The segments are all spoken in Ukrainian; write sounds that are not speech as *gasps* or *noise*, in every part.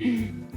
嗯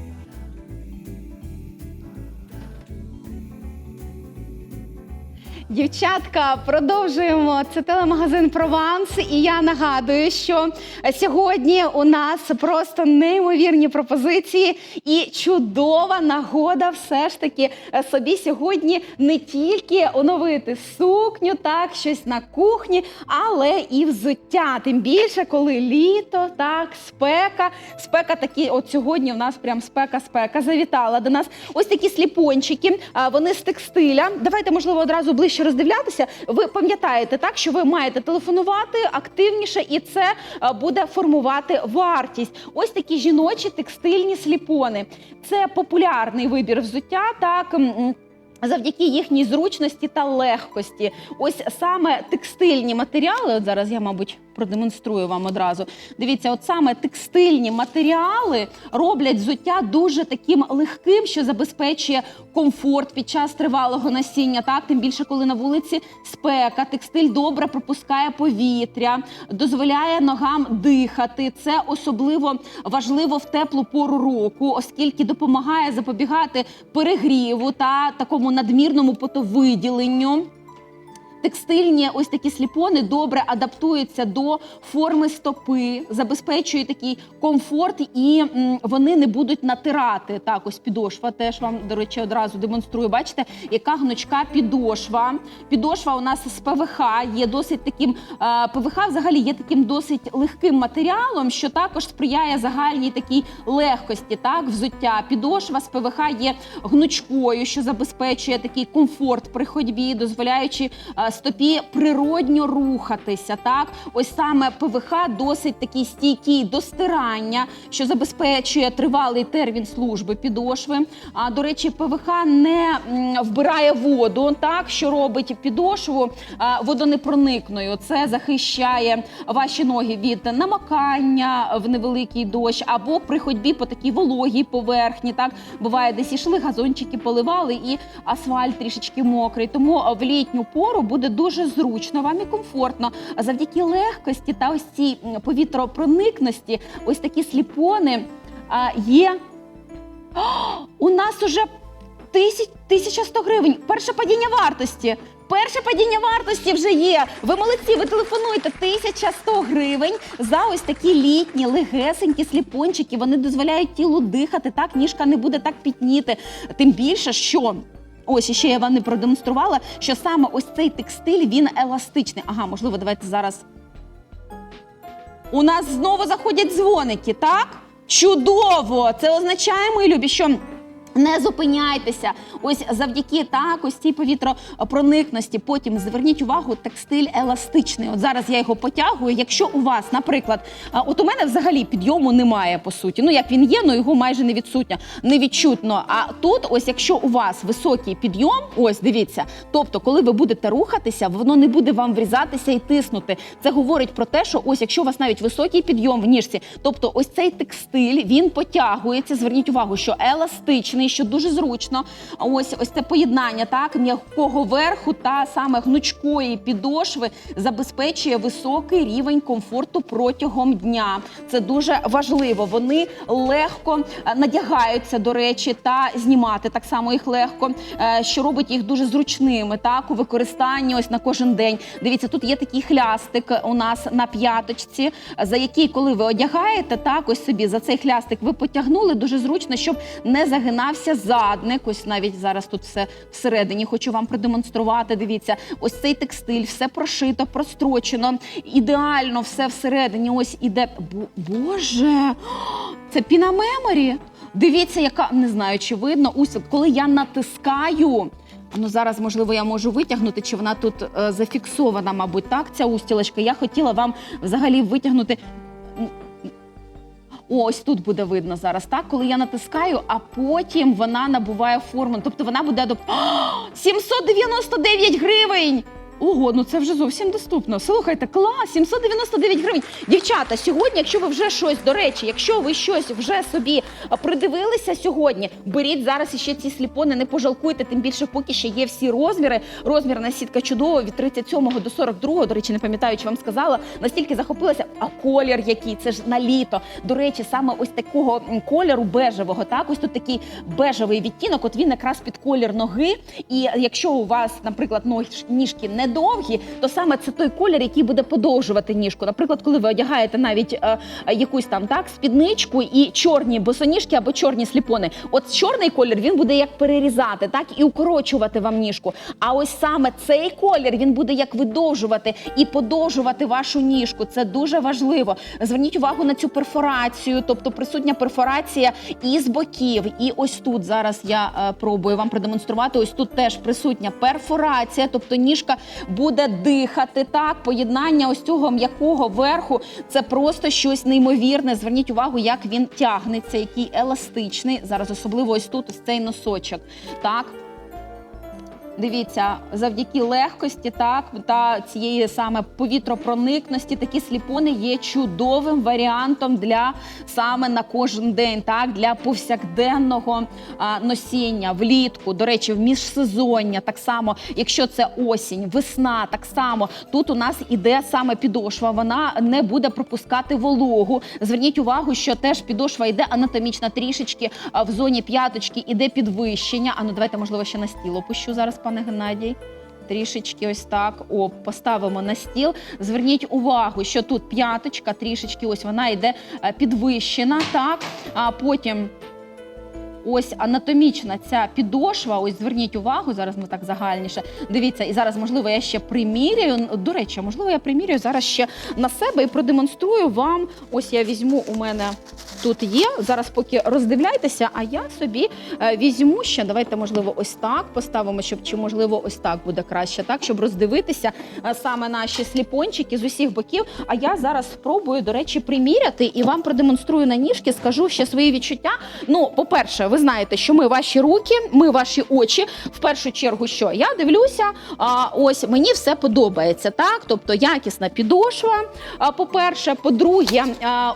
Дівчатка, продовжуємо. Це телемагазин Прованс. І я нагадую, що сьогодні у нас просто неймовірні пропозиції і чудова нагода все ж таки собі сьогодні не тільки оновити сукню, так, щось на кухні, але і взуття. Тим більше, коли літо, так, спека. Спека такі, от сьогодні у нас прям спека-спека завітала до нас. Ось такі сліпончики, вони з текстиля. Давайте, можливо, одразу ближче роздивлятися. Ви пам'ятаєте так, що ви маєте телефонувати активніше, і це буде формувати вартість. Ось такі жіночі текстильні сліпони. Це популярний вибір взуття. Так. Завдяки їхній зручності та легкості, ось саме текстильні матеріали. От зараз я, мабуть, продемонструю вам одразу. Дивіться, от саме текстильні матеріали роблять взуття дуже таким легким, що забезпечує комфорт під час тривалого носіння. Так, тим більше, коли на вулиці спека, текстиль добре пропускає повітря, дозволяє ногам дихати. Це особливо важливо в теплу пору року, оскільки допомагає запобігати перегріву та такому надмірному потовиділенню. Текстильні ось такі сліпони добре адаптуються до форми стопи, забезпечують такий комфорт, і вони не будуть натирати. Так, ось підошва теж вам, до речі, одразу демонструю. Бачите, яка гнучка підошва. Підошва у нас з ПВХ є досить таким. е, ПВХ взагалі є таким досить легким матеріалом, що також сприяє загальній такій легкості. Так, взуття. Підошва з ПВХ є гнучкою, що забезпечує такий комфорт при ходьбі, дозволяючи е, стопі природньо рухатися. Так, ось саме ПВХ досить такий стійкий до стирання, що забезпечує тривалий термін служби підошви. А до речі, ПВХ не вбирає воду, так що робить підошву водонепроникною. Це захищає ваші ноги від намокання в невеликий дощ або при ходьбі по такій вологій поверхні. Так буває, десь ішли газончики, поливали, і асфальт трішечки мокрий. Тому в літню пору буде дуже зручно вам і комфортно. Завдяки легкості та ось цій повітропроникності, ось такі сліпони а, є. О, *gasps* у нас уже тисяч, 1100 гривень. Перше падіння вартості. Перше падіння вартості вже є. Ви молодці, ви телефонуйте 1100 гривень за ось такі літні, легесенькі сліпончики. Вони дозволяють тілу дихати, так ніжка не буде так пітніти. Тим більше, що. Ось ще я вам не продемонструвала, що саме ось цей текстиль він еластичний. Ага, можливо, давайте зараз. У нас знову заходять дзвоники, так? Чудово! Це означає, мої любі, що. Не зупиняйтеся. Ось завдяки так, ось цій повітропроникності. Потім зверніть увагу, текстиль еластичний. От зараз я його потягую. Якщо у вас, наприклад, от у мене взагалі підйому немає по суті. Ну як він є, ну його майже не відсутньо, не відчутно. А тут, ось якщо у вас високий підйом, ось дивіться, тобто, коли ви будете рухатися, воно не буде вам врізатися і тиснути. Це говорить про те, що ось якщо у вас навіть високий підйом в ніжці, тобто ось цей текстиль він потягується. Зверніть увагу, що еластичний, що дуже зручно. Ось ось це поєднання так м'якого верху та саме гнучкої підошви забезпечує високий рівень комфорту протягом дня. Це дуже важливо. Вони легко е, надягаються, до речі, та знімати так само їх легко, е, що робить їх дуже зручними. Так у використанні ось на кожен день. Дивіться, тут є такий хлястик у нас на п'яточці, за який, коли ви одягаєте, так ось собі за цей хлястик ви потягнули дуже зручно, щоб не загинався задник. Ось навіть зараз тут все всередині. Хочу вам продемонструвати. Дивіться, ось цей текстиль, все прошито, прострочено. Ідеально все всередині. Ось іде. Бо- Боже, це піна меморі. Дивіться, яка не знаю, чи видно. Ось коли я натискаю. Ну зараз, можливо, я можу витягнути, чи вона тут е, зафіксована, мабуть, так, ця устілочка. Я хотіла вам взагалі витягнути. Ось тут буде видно зараз, так? Коли я натискаю, а потім вона набуває форму. Тобто вона буде до *gasps* 799 гривень. Ого, ну це вже зовсім доступно. Слухайте, клас, 799 гривень. Дівчата, сьогодні, якщо ви вже щось, до речі, якщо ви щось вже собі придивилися сьогодні, беріть зараз іще ці сліпони, не пожалкуйте, тим більше поки ще є всі розміри. Розмірна сітка чудова від 37 до 42, до речі, не пам'ятаю, чи вам сказала, настільки захопилася, а колір який, це ж на літо. До речі, саме ось такого кольору бежевого, так, ось тут такий бежевий відтінок, от він якраз під колір ноги. І якщо у вас, наприклад, ніжки недовгі, то саме це той колір, який буде подовжувати ніжку. Наприклад, коли ви одягаєте навіть е, е, якусь там так спідничку і чорні босоніжки або чорні сліпони. От чорний колір він буде як перерізати, так і укорочувати вам ніжку. А ось саме цей колір він буде як видовжувати і подовжувати вашу ніжку. Це дуже важливо. Зверніть увагу на цю перфорацію, тобто присутня перфорація і з боків, і ось тут зараз я е, пробую вам продемонструвати. Ось тут теж присутня перфорація, тобто ніжка буде дихати. Так, поєднання ось цього м'якого верху це просто щось неймовірне. Зверніть увагу, як він тягнеться, який еластичний. Зараз особливо ось тут ось цей носочок. Так. Дивіться, завдяки легкості, так та цієї саме повітропроникності, такі сліпони є чудовим варіантом для саме на кожен день, так для повсякденного а, носіння влітку. До речі, в міжсезоння так само, якщо це осінь, весна, так само тут у нас іде саме підошва. Вона не буде пропускати вологу. Зверніть увагу, що теж підошва йде анатомічна трішечки а, в зоні п'яточки іде підвищення. А ну давайте, можливо, ще на стіл опущу зараз, пане Геннадій. Трішечки ось так о, поставимо на стіл. Зверніть увагу, що тут п'яточка, трішечки ось вона йде е, підвищена. Так, а потім ось анатомічна ця підошва. Ось зверніть увагу, зараз ми так загальніше. Дивіться, і зараз, можливо, я ще приміряю. До речі, можливо, я приміряю зараз ще на себе і продемонструю вам. Ось я візьму у мене тут є. Зараз поки роздивляйтеся, а я собі е, візьму ще. Давайте, можливо, ось так поставимо, щоб чи можливо ось так буде краще, так щоб роздивитися е, саме наші сліпончики з усіх боків. А я зараз спробую, до речі, приміряти і вам продемонструю на ніжки, скажу ще свої відчуття. Ну, по-перше, ви знаєте, що ми ваші руки, ми ваші очі. В першу чергу, що я дивлюся, а, ось мені все подобається. Так, тобто якісна підошва. По-перше, по-друге,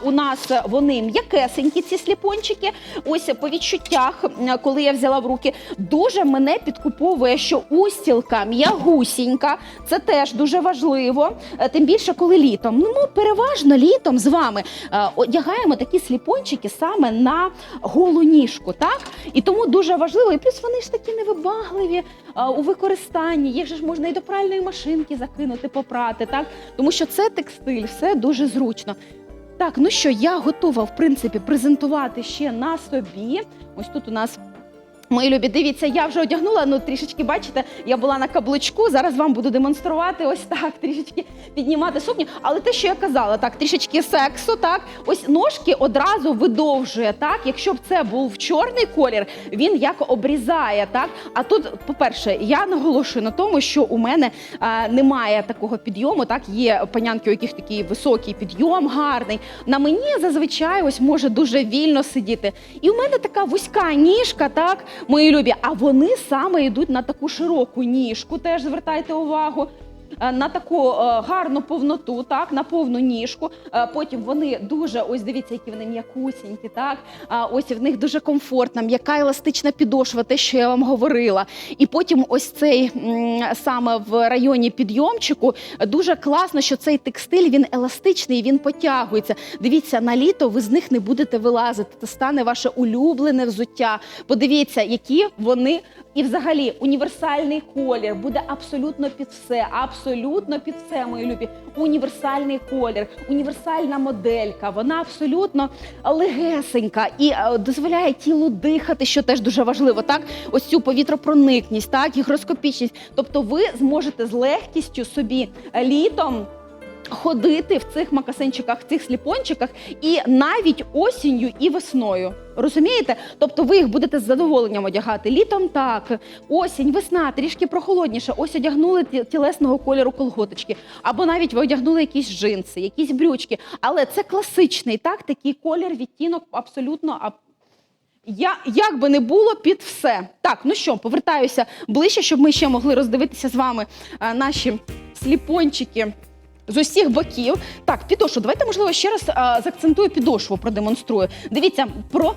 у нас вони м'якесенькі, ці сліпончики. Ось по відчуттях, коли я взяла в руки, дуже мене підкуповує, що устілка м'ягусінька. Це теж дуже важливо. Е, Тим більше, коли літом. Ну, ми переважно літом з вами е, одягаємо такі сліпончики саме на голу ніжку. Так? І тому дуже важливо, і плюс вони ж такі невибагливі а, у використанні. Їх же ж можна і до пральної машинки закинути, попрати, так? Тому що це текстиль, все дуже зручно. Так, ну що, я готова, в принципі, презентувати ще на собі. Ось тут у нас. Мої любі, дивіться, я вже одягнула. Ну трішечки бачите, я була на каблучку. Зараз вам буду демонструвати ось так, *laughs* трішечки піднімати сукню. Але те, що я казала, так трішечки сексу, так ось ножки одразу видовжує. Так, якщо б це був чорний колір, він як обрізає. Так, а тут, по-перше, я наголошую на тому, що у мене а, немає такого підйому. Так, є панянки, у яких такий високий підйом, гарний. На мені зазвичай ось може дуже вільно сидіти. І у мене така вузька ніжка, так, мої любі. А вони саме йдуть на таку широку ніжку. Теж звертайте увагу. Е, На таку е, гарну повноту, так, на повну ніжку. Е, Потім вони дуже, ось дивіться, які вони м'якусінькі, так. Ось в них дуже комфортна, м'яка еластична підошва, те, що я вам говорила. І потім ось цей саме в районі підйомчику дуже класно, що цей текстиль він еластичний, він потягується. Дивіться, на літо ви з них не будете вилазити. Це стане ваше улюблене взуття. Подивіться, які вони. І взагалі універсальний колір буде абсолютно під все, абсолютно під все, мої любі. Універсальний колір, універсальна моделька. Вона абсолютно легесенька і е, дозволяє тілу дихати, що теж дуже важливо. Так, ось цю повітропроникність, так, гігроскопічність. Тобто, ви зможете з легкістю собі е, літом. Ходити в цих макасинчиках, в цих сліпончиках, і навіть осінню і весною. Розумієте? Тобто ви їх будете з задоволенням одягати. Літом так, осінь, весна, трішки прохолодніше. Ось одягнули тілесного кольору колготочки, або навіть ви одягнули якісь джинси, якісь брючки. Але це класичний, так, такий колір, відтінок абсолютно Я, як би не було під все. Так, ну що, повертаюся ближче, щоб ми ще могли роздивитися з вами е, наші сліпончики. З усіх боків. Так, підошву. Давайте, можливо, ще раз а, заакцентую підошву, продемонструю. Дивіться, про.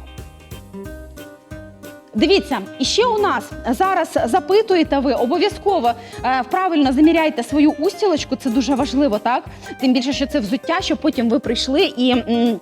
Дивіться, і ще у нас зараз запитуєте ви обов'язково е, правильно заміряйте свою устілочку. Це дуже важливо, так? Тим більше, що це взуття, щоб потім ви прийшли і. м,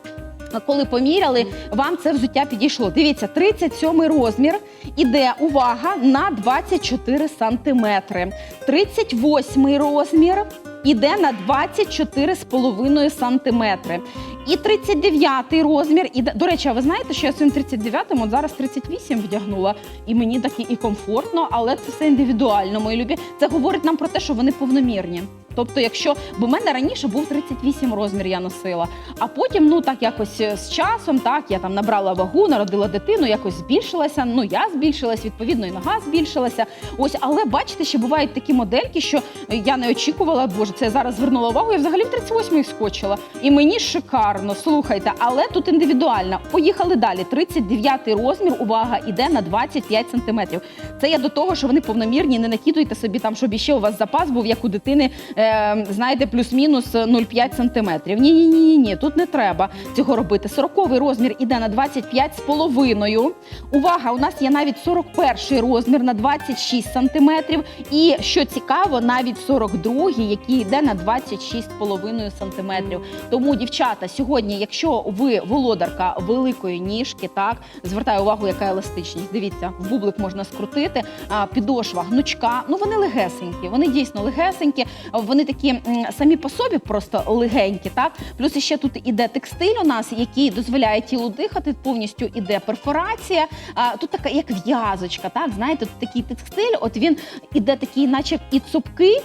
коли поміряли, вам це взуття підійшло. Дивіться, 37 розмір іде увага на 24 сантиметри. 38 розмір іде на 24,5 сантиметри. І 39 розмір іде. До речі, а ви знаєте, що я своїм 39-м от зараз 38 вдягнула, і мені так і- і комфортно, але це все індивідуально, мої любі. Це говорить нам про те, що вони повномірні. Тобто, якщо бо в мене раніше був 38 розмір, я носила, а потім, ну так якось е, з часом, так я там набрала вагу, народила дитину, якось збільшилася. Ну я збільшилась, відповідно, і нога збільшилася. Ось, але бачите, ще бувають такі модельки, що я не очікувала. Боже, це я зараз звернула увагу. Я взагалі в 38 скочила. І мені шикарно. Слухайте, але тут індивідуально. Поїхали далі. 39-й розмір. Увага, іде на 25 сантиметрів. Це я до того, що вони повномірні. Не накидуйте собі там, щоб іще у вас запас був, як у дитини, е, знаєте, плюс-мінус 0,5 сантиметрів. Ні, ні, ні, ні, тут не треба цього робити. 40 розмір іде на 25 з половиною. Увага, у нас є навіть 41 розмір на 26 сантиметрів. І що цікаво, навіть 42-й, який йде на 26,5 сантиметрів. Тому, дівчата, сьогодні, якщо ви володарка великої ніжки, так звертаю увагу, яка еластичність. Дивіться, в бублик можна скрутити. А підошва гнучка. Ну вони легесенькі. Вони дійсно легесенькі. Вони такі самі по собі просто легенькі. Так плюс іще тут іде текстиль у нас, який дозволяє тілу дихати. Повністю іде перфорація. А тут така як в'язочка. Так знаєте, тут такий текстиль. От він іде такий, наче і цупкий.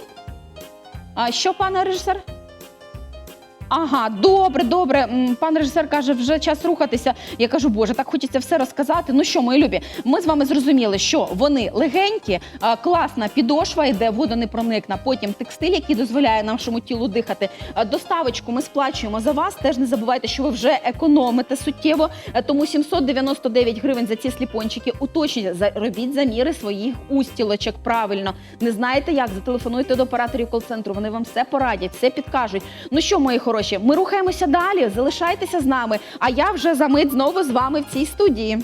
А що, пане режисер? Ага, добре, добре. Пан режисер каже, вже час рухатися. Я кажу, боже, так хочеться все розказати. Ну що, мої любі, ми з вами зрозуміли, що вони легенькі, класна підошва йде, водонепроникна. Потім текстиль, який дозволяє нашому тілу дихати. Доставочку ми сплачуємо за вас. Теж не забувайте, що ви вже економите суттєво. Тому 799 гривень за ці сліпончики. Уточніть, робіть заміри своїх устілочок правильно. Не знаєте як? Зателефонуйте до операторів кол-центру. Вони вам все порадять, все підкажуть. Ну що, мої хороші, ми рухаємося далі. Залишайтеся з нами. А я вже за мить знову з вами в цій студії.